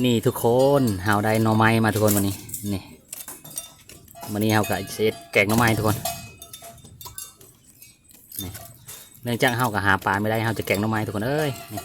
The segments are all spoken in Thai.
นี่ทุกคนเฮาได้หน่อไม้มาทุกคนวันนี้นี่วันนี้เฮากับเซตแกงหน่อไม้ทุกคนนี่เนื่องจากเฮากับหาปลาไม่ได้เฮาจะแกงหน่อไม้ทุกคนเอ้ยนี่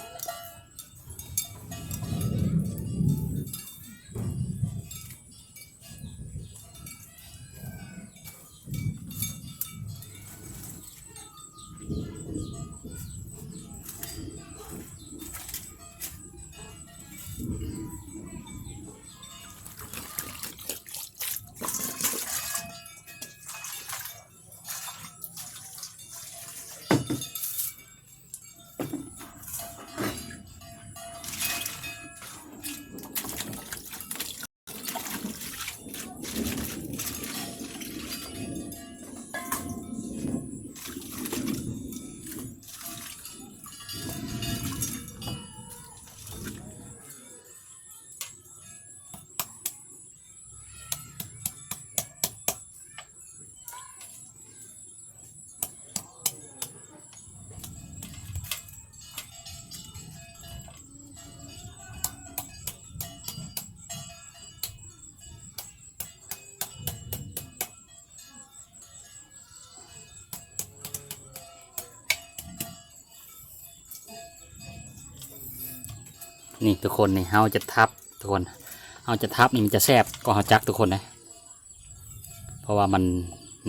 นี่ทุกคนนี่เฮาจะทับทุกคนเฮาจะทับนี่มันจะแซบก็เฮาจักทุกคนนะเพราะว่ามัน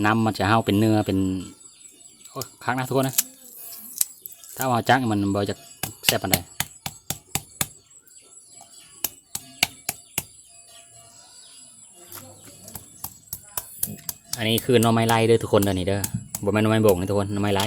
น้ำมันจะเฮาเป็นเนื้อเป็นโอ้ยคักนะทุกคนนะถ้าเฮาจักมันบ่จะแซบปานใดอันนี้คือน่อไม้ไล่เด้อทุกคนเด้อนี่เด้อบ่แม่นนอไม้โบ่งนี่ทุกคนน่อไม้ไล่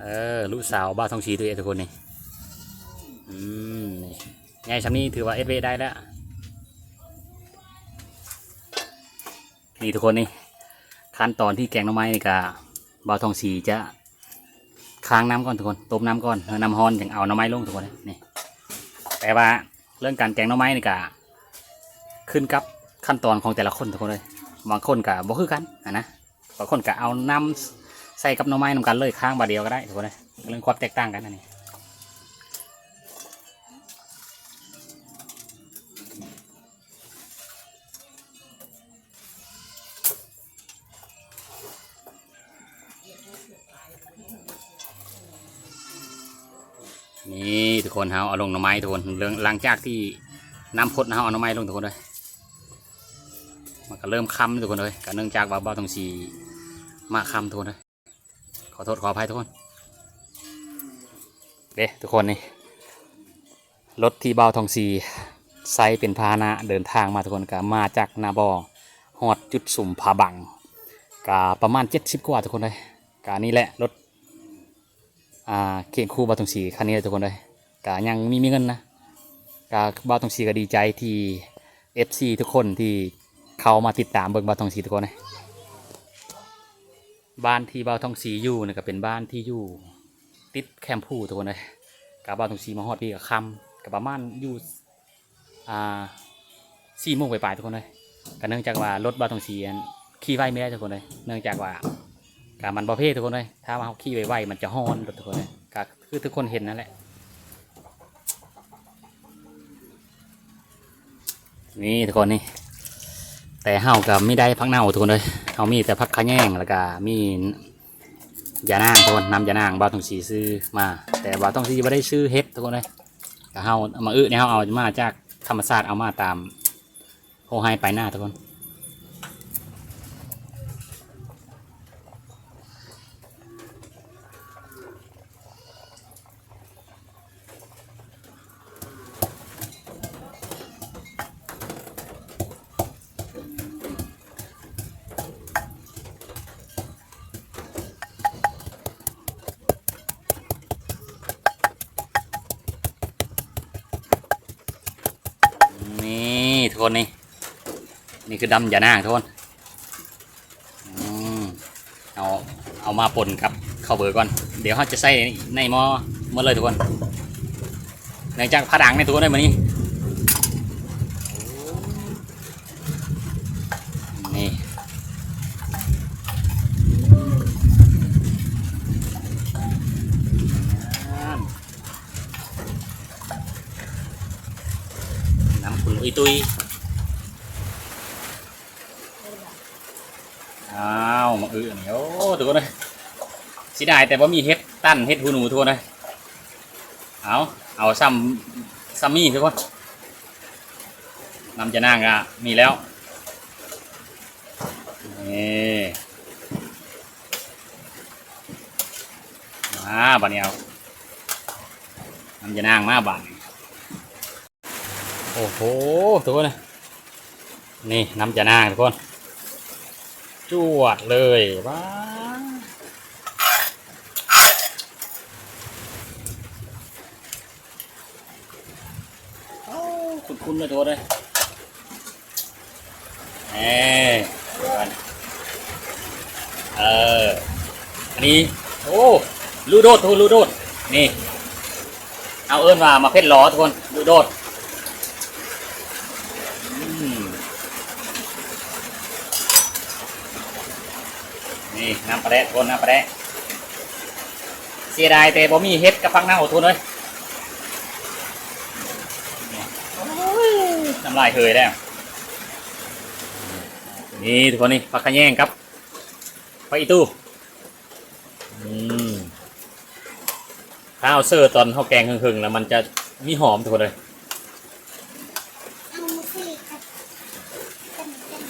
เออลูกสาวบ้าทองชีตัวเองทุกคนนี่อืมนี่ไงชำนี้ถือว่าเอสเวได้แล้ว นี่ทุกคนนี่ขั้นตอนที่แกงน่อไม้นี่กะบ้าทองสีจะค้างน้ำก่อนทุกคนต้มน้ำก่อนแล้วน้ำฮ้อนถึงเอาน่อไม้ลงทุกคนนี่แต่ว่าเรื่องการแกงน่อไม้นี่กะขึ้นกับขั้นตอนของแต่ละคนทุกคนเลยบางคนกะบ่คือกันอะนะบางคนกะเอาน้ำ ใส่กับหน่อไม้นำกันเลยข้างบาเดียวก็ได้ทุกคนเลยเรื่องความแตกต่างกันนะนี่นี่ทุกคนเฮาเอาลงหน่อไม้ทุกคนเรื่องหลังจากที่น้ำพดนะเฮาเอาหน่อไม้ลงทุกคนเลยมันก็เริ่มค้ำทุกคนเลยก็เนื่องจากว่าบ่าวตรงสีมาค้ำทุกคนเลย ขอโทษขออภัยทุกคนเด้ทุกคนนี่รถที่เบาทองซีไซเป็นพาหนะเดินทางมาทุกคนก็มาจากนาบอฮอดจุดสุ่มผาบังกาประมาณเจ็ดสิบกว่าทุกคนเลยกานี่แหละรถอ่าเคียงคู่เบาทองซีคันนี้เลยทุกคนเลยกายังมีมีเงินนะกาเบาทองซีก็ดีใจที่ FC ทุกคนที่เขามาติดตามเบิ่งเบาทองซีทุกคนเลย บ้านที่บ้าทองสีอยู่นี่ก็เป็นบ้านที่อยู่ ติดแคมพูทุกคนเลยกับบ้านทองสีมาฮอดพี่กับคำกับประมาณอยู่อ่าสี่โมงไปลายทุกคนเลยก็เนื่องจากว่ารถบ้านทองสีอันขี่ไวไม่ได้ทุกคนเลยเนื่องจากว่าการมันประเภททุกคนเลยถ้ามาขี่ไวๆมันจะฮอนทุกคนเลยก็คือทุกคนเห็นนั่นแหละนี่ทุกคนนี่แต่เฮากับไม่ได้พักเน่าทุกคนเลย เอามีแต่พักขะแยงแล้วก็มียานางทุกคนนำยานางบาทองสีซื้อมา แต่บาทองสีไม่ได้ซื้อเฮ็ดทุกคนเลยก็เฮาเอามาอื้อเนี่ยเฮาเอามาจากธรรมชาติเอามาตามโฮไฮไปหน้าทุกคน คนนี่นี่คือดำยานางทุกคนเอาเอามาป่นกับข้าวเบอร์ก่อน เดี๋ยวเขาจะใส่ในหม้อหมดเลยทุกคนหลังจากผดังในตัวได้มานี่นี่น้ำคุณลุยตุย อ้าวมาอื้อนี่โอ้ทุกคนเลยสิได้แต่ว่ามีเฮ็ดตั้นเฮ็ดหูหนูทั่วนะเอาเอาซ้ำซ้ำมี่ทุกคนนำจะนั่งอะมีแล้วนี่มาบัดนี้เอานำจะนั่งมาบัดนี้โอ้โหทุกคนนะนี่นำจะนั่งทุกคน จวดเลยว้าคุณคุณเลยตัวเลยเอ้กันเออ อันนี้ โอ้ลูโดดทุกคนลูโดด นี่ เอาเอิ้นว่ามาเพชรล้อทุกคนลูโดด นี่น้ำปลาแดะทุกคนน้ำปลาแดะเสียดายแต่บ่มีเฮ็ดกับฟักหน้าอดทนเลยน้ำลายเคยแล้วนี่ทุกคนนี่ผักขะแยงครับผักอีตู้อืมถ้าเอาเซอร์ตอนข้าวแกงหึงๆแล้วมันจะมีหอมทุกคนเลย เอามือสิครับเป็นเป็น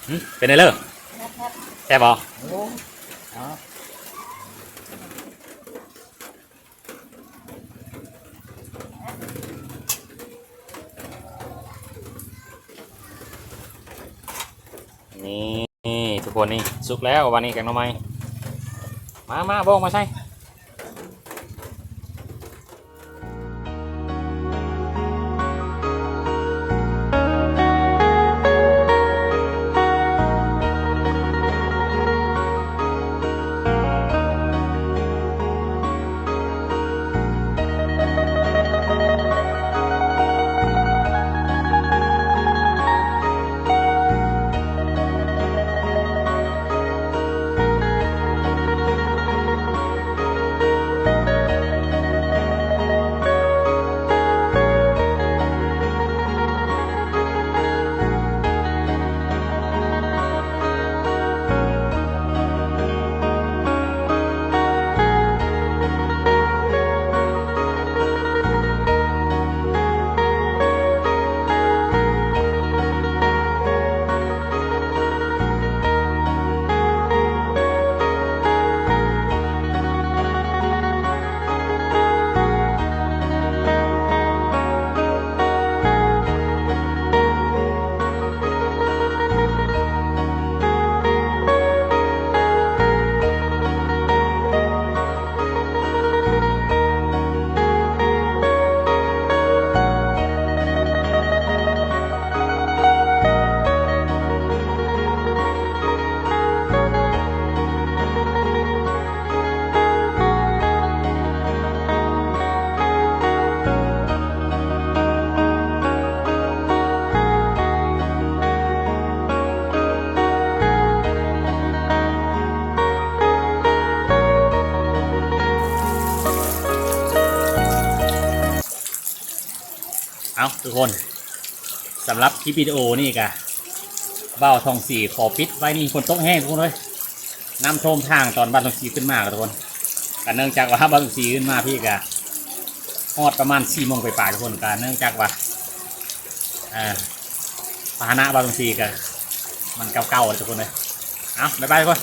หึ เป็นไงเลิกนะแซ่บบ่นี่นี่ ทุกคนนี่สุกแล้ววันนี้แกงหน่อไม้มามาบ้องมาใช่ ทุกคนสำหรับคลิปวิดีโอนี่กะเบ้าทองสีขอปิดไว้นี่คนตกแห้งทุกคนเลยน้ำท่วมทางตอนบ้านทองสีขึ้นมาครับทุกคนกันเนื่องจากว่าบ้านทองสีขึ้นมาพี่กะฮอดประมาณสี่โมงไปปลาทุกคนกันเนื่องจากว่าอ่าพาหนะบ้านทองสีกะมันเก่าๆทุกคนเลยเอาบ๊ายบายทุกคน